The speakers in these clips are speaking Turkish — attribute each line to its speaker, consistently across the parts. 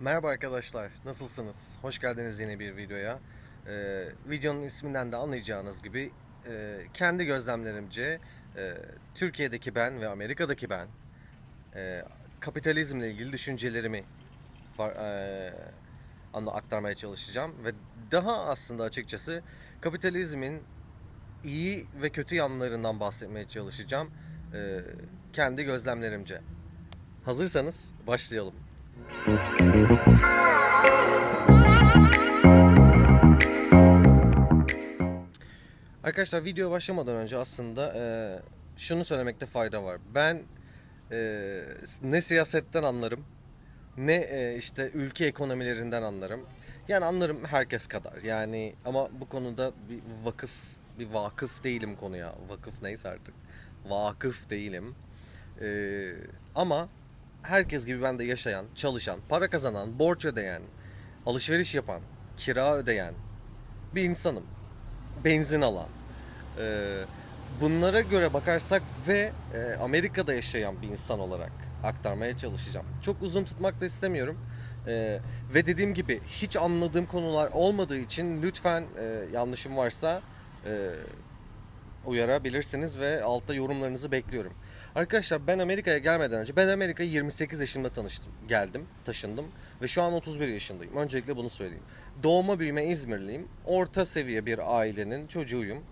Speaker 1: Merhaba arkadaşlar, nasılsınız? Hoş geldiniz yeni bir videoya. Ee, videonun isminden de anlayacağınız gibi e, kendi gözlemlerimce e, Türkiye'deki ben ve Amerika'daki ben e, kapitalizmle ilgili düşüncelerimi e, aktarmaya çalışacağım ve daha aslında açıkçası kapitalizmin iyi ve kötü yanlarından bahsetmeye çalışacağım e, kendi gözlemlerimce. Hazırsanız başlayalım. Arkadaşlar video başlamadan önce aslında e, şunu söylemekte fayda var. Ben e, ne siyasetten anlarım ne e, işte ülke ekonomilerinden anlarım. Yani anlarım herkes kadar. Yani ama bu konuda bir vakıf bir vakıf değilim konuya. Vakıf neyse artık. Vakıf değilim. E, ama herkes gibi ben de yaşayan, çalışan, para kazanan, borç ödeyen, alışveriş yapan, kira ödeyen bir insanım. Benzin alan. Ee, bunlara göre bakarsak ve e, Amerika'da yaşayan bir insan olarak aktarmaya çalışacağım. Çok uzun tutmak da istemiyorum. Ee, ve dediğim gibi hiç anladığım konular olmadığı için lütfen e, yanlışım varsa e, uyarabilirsiniz ve altta yorumlarınızı bekliyorum. Arkadaşlar ben Amerika'ya gelmeden önce ben Amerika'ya 28 yaşında tanıştım. Geldim, taşındım ve şu an 31 yaşındayım. Öncelikle bunu söyleyeyim. Doğma büyüme İzmirliyim. Orta seviye bir ailenin çocuğuyum.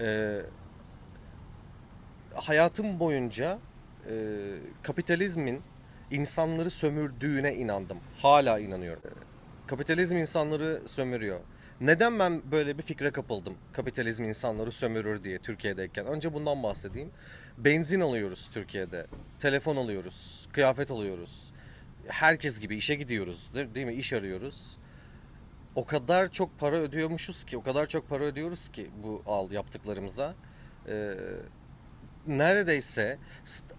Speaker 1: Ee, hayatım boyunca e, kapitalizmin insanları sömürdüğüne inandım. Hala inanıyorum. Kapitalizm insanları sömürüyor. Neden ben böyle bir fikre kapıldım? Kapitalizm insanları sömürür diye Türkiye'deyken. Önce bundan bahsedeyim. Benzin alıyoruz Türkiye'de. Telefon alıyoruz. Kıyafet alıyoruz. Herkes gibi işe gidiyoruz. Değil mi? İş arıyoruz. O kadar çok para ödüyormuşuz ki, o kadar çok para ödüyoruz ki bu al yaptıklarımıza. Ee, neredeyse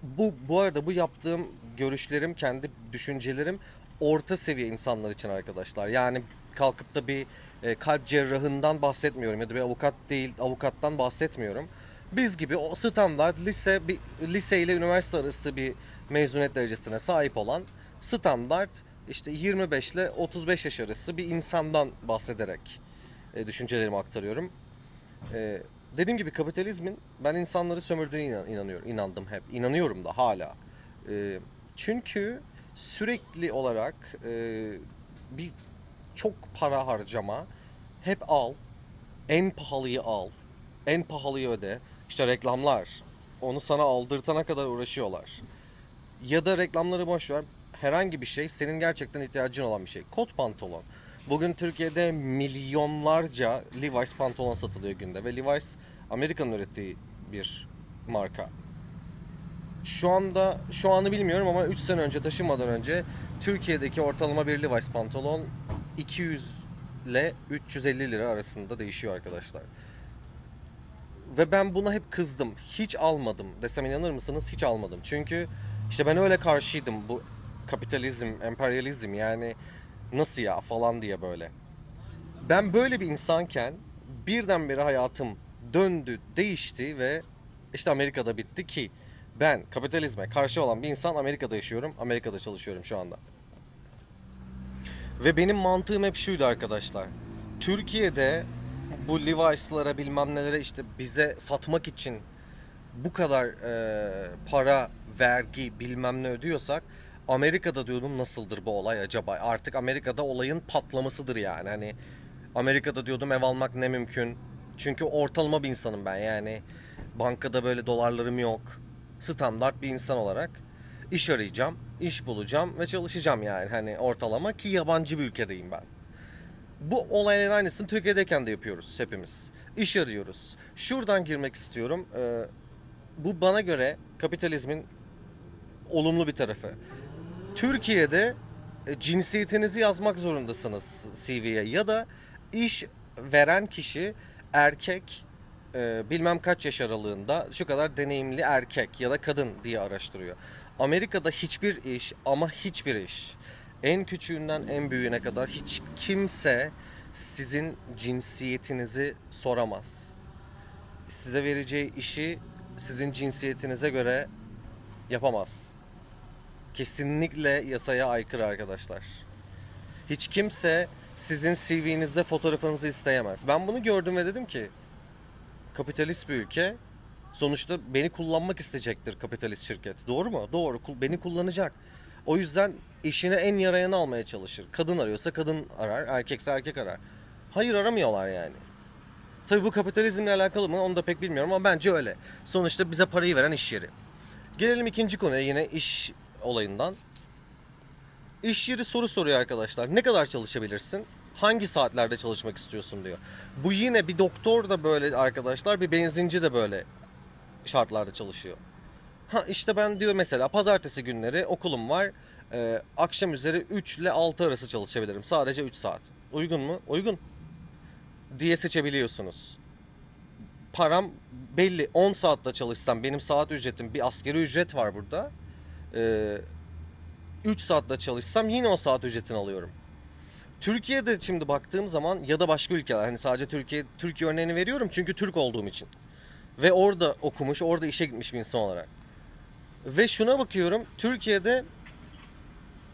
Speaker 1: bu bu arada bu yaptığım görüşlerim, kendi düşüncelerim orta seviye insanlar için arkadaşlar. Yani kalkıp da bir e, kalp cerrahından bahsetmiyorum ya da bir avukat değil avukattan bahsetmiyorum. Biz gibi o standart lise bir lise ile üniversite arası bir mezuniyet derecesine sahip olan standart işte 25 ile 35 yaş arası bir insandan bahsederek e, düşüncelerimi aktarıyorum. E, dediğim gibi kapitalizmin ben insanları sömürdüğüne inan- inanıyorum, inandım hep, inanıyorum da hala. E, çünkü sürekli olarak e, bir çok para harcama, hep al, en pahalıyı al, en pahalıyı öde. İşte reklamlar, onu sana aldırtana kadar uğraşıyorlar. Ya da reklamları boş ver, herhangi bir şey senin gerçekten ihtiyacın olan bir şey. Kot pantolon. Bugün Türkiye'de milyonlarca Levi's pantolon satılıyor günde ve Levi's Amerika'nın ürettiği bir marka. Şu anda şu anı bilmiyorum ama 3 sene önce taşınmadan önce Türkiye'deki ortalama bir Levi's pantolon 200 ile 350 lira arasında değişiyor arkadaşlar. Ve ben buna hep kızdım. Hiç almadım. Desem inanır mısınız? Hiç almadım. Çünkü işte ben öyle karşıydım bu kapitalizm, emperyalizm yani nasıl ya falan diye böyle. Ben böyle bir insanken birdenbire hayatım döndü, değişti ve işte Amerika'da bitti ki ben kapitalizme karşı olan bir insan Amerika'da yaşıyorum, Amerika'da çalışıyorum şu anda. Ve benim mantığım hep şuydu arkadaşlar. Türkiye'de bu Levi's'lara bilmem nelere işte bize satmak için bu kadar e, para, vergi bilmem ne ödüyorsak Amerika'da diyordum nasıldır bu olay acaba? Artık Amerika'da olayın patlamasıdır yani. Hani Amerika'da diyordum ev almak ne mümkün. Çünkü ortalama bir insanım ben yani. Bankada böyle dolarlarım yok. Standart bir insan olarak iş arayacağım, iş bulacağım ve çalışacağım yani. Hani ortalama ki yabancı bir ülkedeyim ben. Bu olayların aynısını Türkiye'deyken de yapıyoruz hepimiz. İş arıyoruz. Şuradan girmek istiyorum. Ee, bu bana göre kapitalizmin olumlu bir tarafı. Türkiye'de e, cinsiyetinizi yazmak zorundasınız CV'ye ya da iş veren kişi erkek e, bilmem kaç yaş aralığında şu kadar deneyimli erkek ya da kadın diye araştırıyor. Amerika'da hiçbir iş ama hiçbir iş en küçüğünden en büyüğüne kadar hiç kimse sizin cinsiyetinizi soramaz. Size vereceği işi sizin cinsiyetinize göre yapamaz. Kesinlikle yasaya aykırı arkadaşlar. Hiç kimse sizin CV'nizde fotoğrafınızı isteyemez. Ben bunu gördüm ve dedim ki kapitalist bir ülke sonuçta beni kullanmak isteyecektir kapitalist şirket. Doğru mu? Doğru. Beni kullanacak. O yüzden işine en yarayanı almaya çalışır. Kadın arıyorsa kadın arar, erkekse erkek arar. Hayır aramıyorlar yani. Tabii bu kapitalizmle alakalı mı onu da pek bilmiyorum ama bence öyle. Sonuçta bize parayı veren iş yeri. Gelelim ikinci konuya yine iş olayından. İş yeri soru soruyor arkadaşlar. Ne kadar çalışabilirsin? Hangi saatlerde çalışmak istiyorsun diyor. Bu yine bir doktor da böyle arkadaşlar, bir benzinci de böyle şartlarda çalışıyor. Ha işte ben diyor mesela pazartesi günleri okulum var. Ee, akşam üzeri 3 ile 6 arası çalışabilirim. Sadece 3 saat. Uygun mu? Uygun. Diye seçebiliyorsunuz. Param belli. 10 saatte çalışsam benim saat ücretim bir askeri ücret var burada. Ee, 3 saatte çalışsam yine o saat ücretini alıyorum. Türkiye'de şimdi baktığım zaman ya da başka ülkeler hani sadece Türkiye Türkiye örneğini veriyorum çünkü Türk olduğum için. Ve orada okumuş, orada işe gitmiş bir insan olarak. Ve şuna bakıyorum. Türkiye'de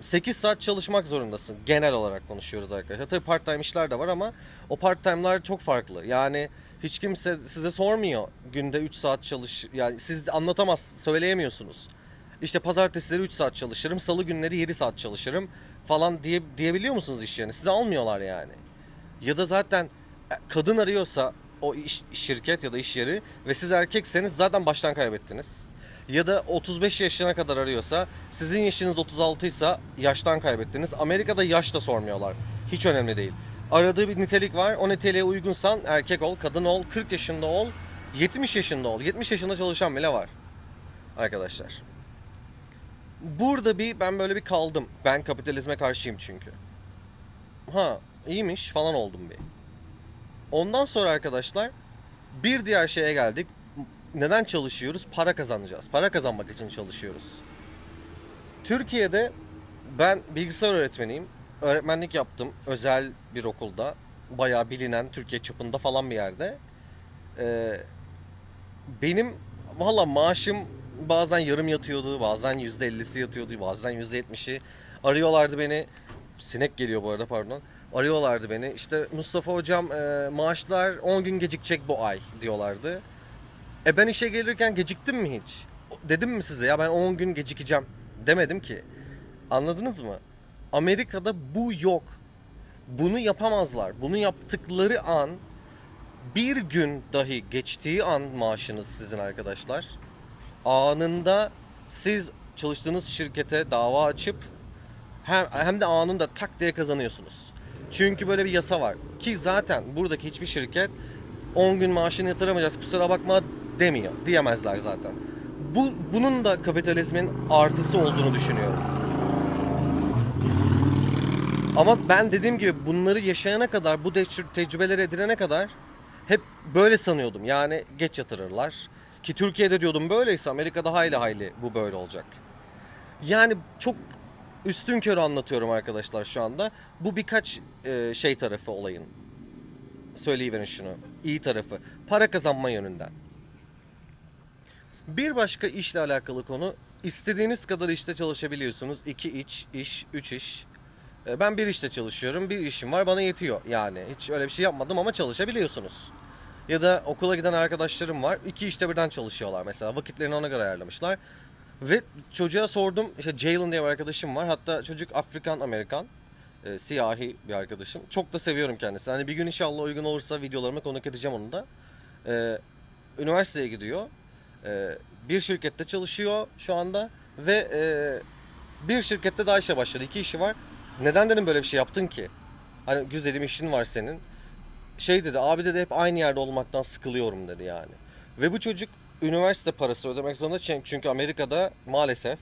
Speaker 1: 8 saat çalışmak zorundasın. Genel olarak konuşuyoruz arkadaşlar. Tabii part time işler de var ama o part time'lar çok farklı. Yani hiç kimse size sormuyor günde 3 saat çalış yani siz anlatamaz, söyleyemiyorsunuz. İşte pazartesileri 3 saat çalışırım, salı günleri 7 saat çalışırım falan diye diyebiliyor musunuz iş yerine? Size almıyorlar yani. Ya da zaten e, kadın arıyorsa o iş, şirket ya da iş yeri ve siz erkekseniz zaten baştan kaybettiniz. Ya da 35 yaşına kadar arıyorsa sizin yaşınız 36 ise yaştan kaybettiniz. Amerika'da yaş da sormuyorlar. Hiç önemli değil. Aradığı bir nitelik var. O niteliğe uygunsan erkek ol, kadın ol, 40 yaşında ol, 70 yaşında ol. 70 yaşında çalışan bile var. Arkadaşlar. Burada bir ben böyle bir kaldım. Ben kapitalizme karşıyım çünkü. Ha iyiymiş falan oldum bir. Ondan sonra arkadaşlar bir diğer şeye geldik. Neden çalışıyoruz? Para kazanacağız. Para kazanmak için çalışıyoruz. Türkiye'de ben bilgisayar öğretmeniyim. Öğretmenlik yaptım özel bir okulda. Bayağı bilinen Türkiye çapında falan bir yerde. Ee, benim valla maaşım bazen yarım yatıyordu, bazen yüzde ellisi yatıyordu, bazen yüzde yetmişi. Arıyorlardı beni. Sinek geliyor bu arada pardon. Arıyorlardı beni. İşte Mustafa hocam e, maaşlar 10 gün gecikecek bu ay diyorlardı. E ben işe gelirken geciktim mi hiç? Dedim mi size ya ben 10 gün gecikeceğim demedim ki. Anladınız mı? Amerika'da bu yok. Bunu yapamazlar. Bunu yaptıkları an bir gün dahi geçtiği an maaşınız sizin arkadaşlar. Anında siz çalıştığınız şirkete dava açıp hem, hem de anında tak diye kazanıyorsunuz. Çünkü böyle bir yasa var. Ki zaten buradaki hiçbir şirket 10 gün maaşını yatıramayacağız kusura bakma demiyor. Diyemezler zaten. Bu bunun da kapitalizmin artısı olduğunu düşünüyorum. Ama ben dediğim gibi bunları yaşayana kadar, bu tec- tecrübeleri edinene kadar hep böyle sanıyordum. Yani geç yatırırlar. Ki Türkiye'de diyordum böyleyse Amerika'da hayli hayli bu böyle olacak. Yani çok üstün körü anlatıyorum arkadaşlar şu anda. Bu birkaç e, şey tarafı olayın. Söyleyiverin şunu. İyi tarafı. Para kazanma yönünden. Bir başka işle alakalı konu. istediğiniz kadar işte çalışabiliyorsunuz. İki iç, iş, üç iş. E, Ben bir işte çalışıyorum. Bir işim var bana yetiyor yani. Hiç öyle bir şey yapmadım ama çalışabiliyorsunuz. Ya da okula giden arkadaşlarım var. iki işte birden çalışıyorlar mesela. Vakitlerini ona göre ayarlamışlar. Ve çocuğa sordum. İşte Jalen diye bir arkadaşım var. Hatta çocuk Afrikan Amerikan. E, siyahi bir arkadaşım. Çok da seviyorum kendisini. Hani bir gün inşallah uygun olursa videolarıma konuk edeceğim onu da. E, üniversiteye gidiyor. E, bir şirkette çalışıyor şu anda. Ve e, bir şirkette daha işe başladı. İki işi var. Neden dedim böyle bir şey yaptın ki? Hani güzelim işin var senin. Şey dedi abi dedi hep aynı yerde olmaktan sıkılıyorum dedi yani. Ve bu çocuk üniversite parası ödemek zorunda çünkü Amerika'da maalesef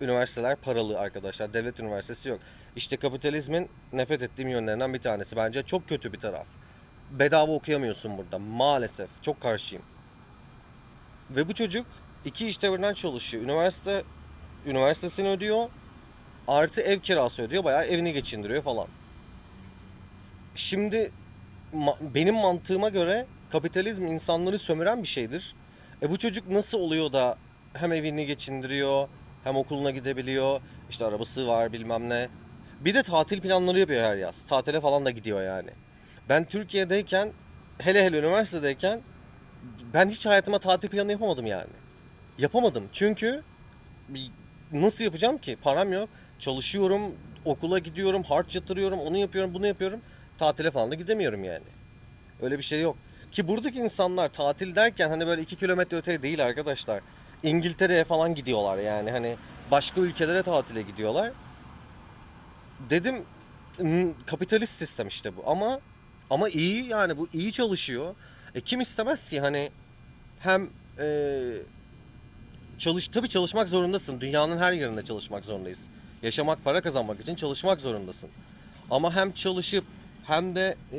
Speaker 1: üniversiteler paralı arkadaşlar. Devlet üniversitesi yok. İşte kapitalizmin nefret ettiğim yönlerinden bir tanesi. Bence çok kötü bir taraf. Bedava okuyamıyorsun burada maalesef. Çok karşıyım. Ve bu çocuk iki işte birden çalışıyor. Üniversite üniversitesini ödüyor. Artı ev kirası ödüyor. Bayağı evini geçindiriyor falan. Şimdi ma- benim mantığıma göre kapitalizm insanları sömüren bir şeydir. E bu çocuk nasıl oluyor da hem evini geçindiriyor hem okuluna gidebiliyor. işte arabası var bilmem ne. Bir de tatil planları yapıyor her yaz. Tatile falan da gidiyor yani. Ben Türkiye'deyken hele hele üniversitedeyken ben hiç hayatıma tatil planı yapamadım yani. Yapamadım çünkü nasıl yapacağım ki? Param yok. Çalışıyorum, okula gidiyorum, harç yatırıyorum, onu yapıyorum, bunu yapıyorum. Tatile falan da gidemiyorum yani. Öyle bir şey yok. Ki buradaki insanlar tatil derken hani böyle 2 kilometre öteye değil arkadaşlar. İngiltere'ye falan gidiyorlar yani hani başka ülkelere tatile gidiyorlar. Dedim "Hmm, kapitalist sistem işte bu ama ama iyi yani bu iyi çalışıyor. E kim istemez ki hani hem e, çalış tabii çalışmak zorundasın. Dünyanın her yerinde çalışmak zorundayız. Yaşamak, para kazanmak için çalışmak zorundasın. Ama hem çalışıp hem de e,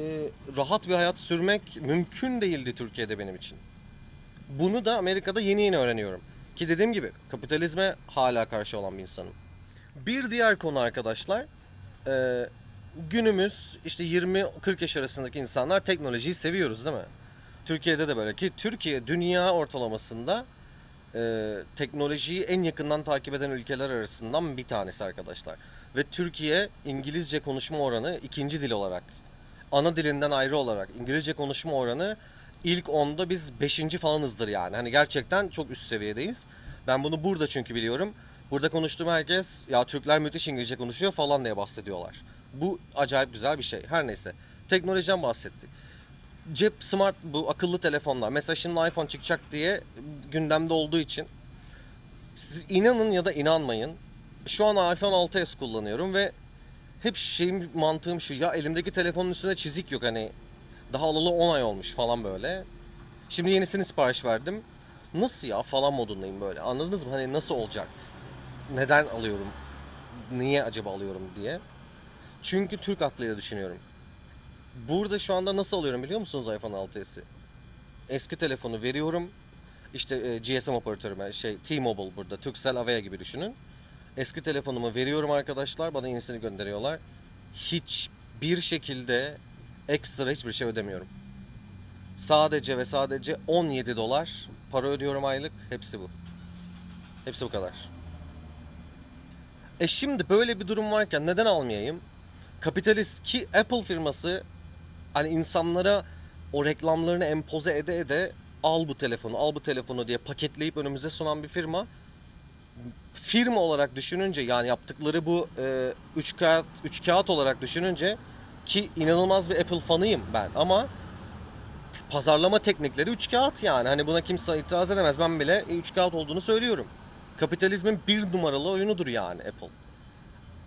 Speaker 1: rahat bir hayat sürmek mümkün değildi Türkiye'de benim için. Bunu da Amerika'da yeni yeni öğreniyorum. Ki dediğim gibi kapitalizme hala karşı olan bir insanım. Bir diğer konu arkadaşlar, e, günümüz işte 20-40 yaş arasındaki insanlar teknolojiyi seviyoruz değil mi? Türkiye'de de böyle ki Türkiye dünya ortalamasında e, teknolojiyi en yakından takip eden ülkeler arasından bir tanesi arkadaşlar. Ve Türkiye İngilizce konuşma oranı ikinci dil olarak, ana dilinden ayrı olarak İngilizce konuşma oranı ilk onda biz beşinci falanızdır yani. Hani gerçekten çok üst seviyedeyiz. Ben bunu burada çünkü biliyorum. Burada konuştuğum herkes ya Türkler müthiş İngilizce konuşuyor falan diye bahsediyorlar. Bu acayip güzel bir şey. Her neyse. Teknolojiden bahsettik cep smart bu akıllı telefonlar. Mesela şimdi iPhone çıkacak diye gündemde olduğu için siz inanın ya da inanmayın. Şu an iPhone 6s kullanıyorum ve hep şeyim mantığım şu ya elimdeki telefonun üstünde çizik yok hani daha alalı 10 ay olmuş falan böyle. Şimdi yenisini sipariş verdim. Nasıl ya falan modundayım böyle. Anladınız mı? Hani nasıl olacak? Neden alıyorum? Niye acaba alıyorum diye. Çünkü Türk aklıyla düşünüyorum. Burada şu anda nasıl alıyorum biliyor musunuz iPhone 6s'i? Eski telefonu veriyorum. İşte e, GSM operatörüme şey T-Mobile burada Turkcell Avaya gibi düşünün. Eski telefonumu veriyorum arkadaşlar. Bana yenisini gönderiyorlar. Hiç bir şekilde ekstra hiçbir şey ödemiyorum. Sadece ve sadece 17 dolar para ödüyorum aylık. Hepsi bu. Hepsi bu kadar. E şimdi böyle bir durum varken neden almayayım? Kapitalist ki Apple firması hani insanlara o reklamlarını empoze ede ede al bu telefonu, al bu telefonu diye paketleyip önümüze sunan bir firma. Firma olarak düşününce yani yaptıkları bu e, üç kağıt üç kağıt olarak düşününce ki inanılmaz bir Apple fanıyım ben ama pazarlama teknikleri üç kağıt yani. Hani buna kimse itiraz edemez. Ben bile üç kağıt olduğunu söylüyorum. Kapitalizmin bir numaralı oyunudur yani Apple.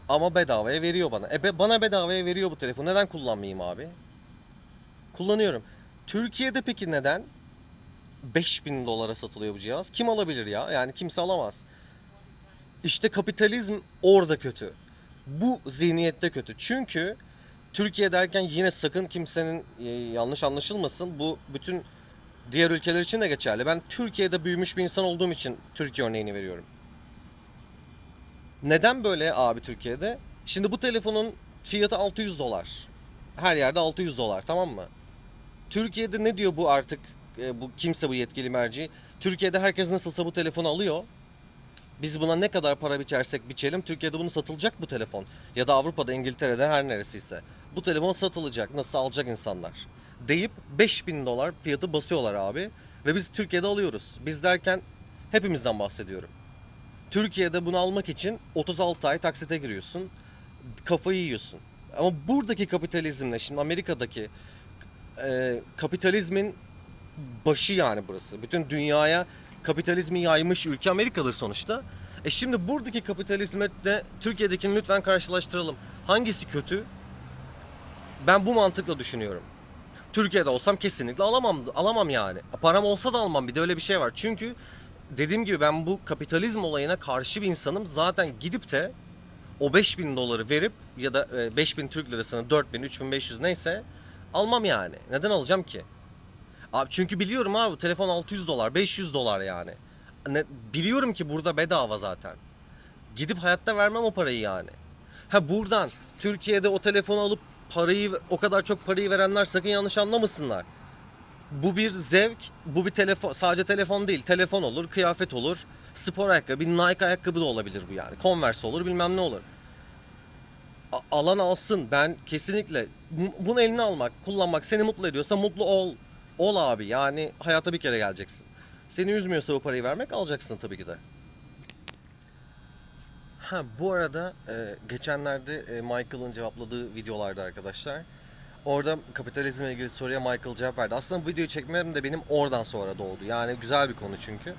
Speaker 1: Ama bedavaya veriyor bana. E be- bana bedavaya veriyor bu telefonu. Neden kullanmayayım abi? Kullanıyorum. Türkiye'de peki neden 5000 dolara satılıyor bu cihaz? Kim alabilir ya? Yani kimse alamaz. İşte kapitalizm orada kötü. Bu zihniyette kötü. Çünkü Türkiye derken yine sakın kimsenin e, yanlış anlaşılmasın. Bu bütün diğer ülkeler için de geçerli. Ben Türkiye'de büyümüş bir insan olduğum için Türkiye örneğini veriyorum. Neden böyle abi Türkiye'de? Şimdi bu telefonun fiyatı 600 dolar. Her yerde 600 dolar tamam mı? Türkiye'de ne diyor bu artık e, bu kimse bu yetkili merci? Türkiye'de herkes nasılsa bu telefonu alıyor. Biz buna ne kadar para biçersek biçelim Türkiye'de bunu satılacak bu telefon. Ya da Avrupa'da İngiltere'de her neresiyse. Bu telefon satılacak nasıl alacak insanlar. Deyip 5000 dolar fiyatı basıyorlar abi. Ve biz Türkiye'de alıyoruz. Biz derken hepimizden bahsediyorum. Türkiye'de bunu almak için 36 ay taksite giriyorsun. Kafayı yiyorsun. Ama buradaki kapitalizmle şimdi Amerika'daki e, kapitalizmin başı yani burası. Bütün dünyaya kapitalizmi yaymış ülke Amerika'dır sonuçta. E şimdi buradaki kapitalizmle de Türkiye'dekini lütfen karşılaştıralım. Hangisi kötü? Ben bu mantıkla düşünüyorum. Türkiye'de olsam kesinlikle alamam alamam yani. Param olsa da almam bir de öyle bir şey var. Çünkü dediğim gibi ben bu kapitalizm olayına karşı bir insanım. Zaten gidip de o 5000 doları verip ya da e, 5000 Türk lirasını 4000 3500 neyse almam yani. Neden alacağım ki? Abi çünkü biliyorum abi telefon 600 dolar 500 dolar yani. Ne, biliyorum ki burada bedava zaten. Gidip hayatta vermem o parayı yani. Ha buradan Türkiye'de o telefonu alıp parayı o kadar çok parayı verenler sakın yanlış anlamasınlar. Bu bir zevk, bu bir telefon sadece telefon değil. Telefon olur, kıyafet olur, spor ayakkabı, bir Nike ayakkabı da olabilir bu yani. Converse olur, bilmem ne olur. A- alan alsın. Ben kesinlikle bu- bunu eline almak, kullanmak seni mutlu ediyorsa mutlu ol. Ol abi. Yani hayata bir kere geleceksin. Seni üzmüyorsa bu parayı vermek alacaksın tabii ki de. Ha bu arada e, geçenlerde e, Michael'ın cevapladığı videolarda arkadaşlar. Orada kapitalizmle ilgili soruya Michael cevap verdi. Aslında bu videoyu çekmem de benim oradan sonra doğdu. Yani güzel bir konu çünkü.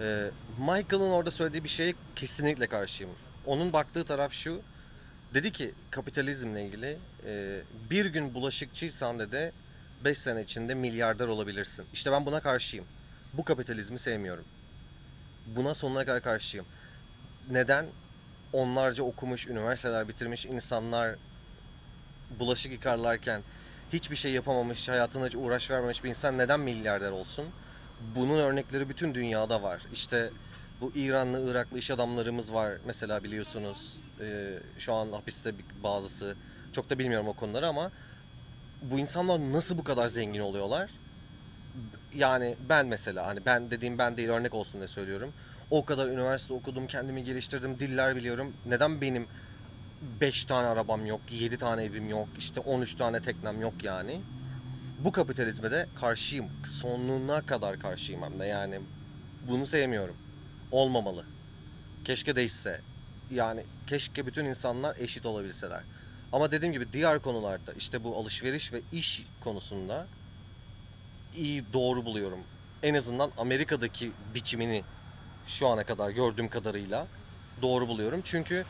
Speaker 1: E, Michael'ın orada söylediği bir şeye kesinlikle karşıyım. Onun baktığı taraf şu. Dedi ki kapitalizmle ilgili e, bir gün bulaşıkçıysan dedi 5 sene içinde milyarder olabilirsin. İşte ben buna karşıyım. Bu kapitalizmi sevmiyorum. Buna sonuna kadar karşıyım. Neden? Onlarca okumuş, üniversiteler bitirmiş insanlar bulaşık yıkarlarken hiçbir şey yapamamış, hayatına hiç uğraş vermemiş bir insan neden milyarder olsun? Bunun örnekleri bütün dünyada var. İşte bu İranlı, Iraklı iş adamlarımız var mesela biliyorsunuz. Ee, şu an hapiste bazısı. Çok da bilmiyorum o konuları ama bu insanlar nasıl bu kadar zengin oluyorlar? Yani ben mesela hani ben dediğim ben değil örnek olsun diye söylüyorum. O kadar üniversite okudum, kendimi geliştirdim, diller biliyorum. Neden benim 5 tane arabam yok, 7 tane evim yok, işte 13 tane teknem yok yani? Bu kapitalizme de karşıyım. Sonuna kadar karşıyım hem de yani. Bunu sevmiyorum. Olmamalı. Keşke değişse. Yani keşke bütün insanlar eşit olabilseler. Ama dediğim gibi diğer konularda işte bu alışveriş ve iş konusunda iyi doğru buluyorum. En azından Amerika'daki biçimini şu ana kadar gördüğüm kadarıyla doğru buluyorum. Çünkü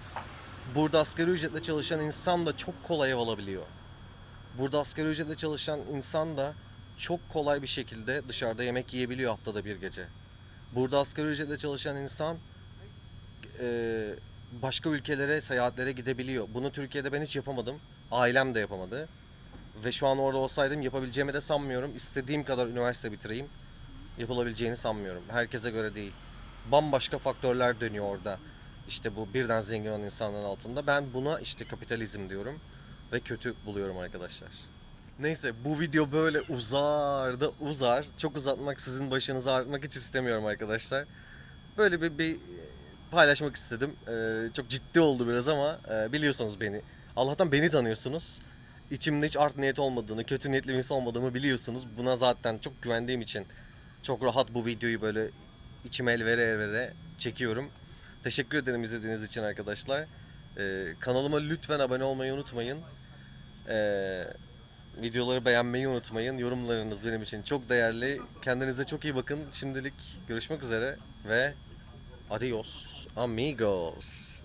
Speaker 1: burada asgari ücretle çalışan insan da çok kolay ev alabiliyor. Burada asgari ücretle çalışan insan da çok kolay bir şekilde dışarıda yemek yiyebiliyor haftada bir gece. Burada asgari ücretle çalışan insan eee, başka ülkelere, seyahatlere gidebiliyor. Bunu Türkiye'de ben hiç yapamadım. Ailem de yapamadı. Ve şu an orada olsaydım yapabileceğimi de sanmıyorum. İstediğim kadar üniversite bitireyim. Yapılabileceğini sanmıyorum. Herkese göre değil. Bambaşka faktörler dönüyor orada. İşte bu birden zengin olan insanların altında. Ben buna işte kapitalizm diyorum. Ve kötü buluyorum arkadaşlar. Neyse bu video böyle uzar da uzar. Çok uzatmak sizin başınızı ağrıtmak hiç istemiyorum arkadaşlar. Böyle bir, bir paylaşmak istedim. Ee, çok ciddi oldu biraz ama e, biliyorsunuz beni. Allah'tan beni tanıyorsunuz. İçimde hiç art niyet olmadığını, kötü niyetli bir insan olmadığımı biliyorsunuz. Buna zaten çok güvendiğim için çok rahat bu videoyu böyle içime el vere el vere çekiyorum. Teşekkür ederim izlediğiniz için arkadaşlar. Ee, kanalıma lütfen abone olmayı unutmayın. Ee, videoları beğenmeyi unutmayın. Yorumlarınız benim için çok değerli. Kendinize çok iyi bakın. Şimdilik görüşmek üzere ve adios amigos.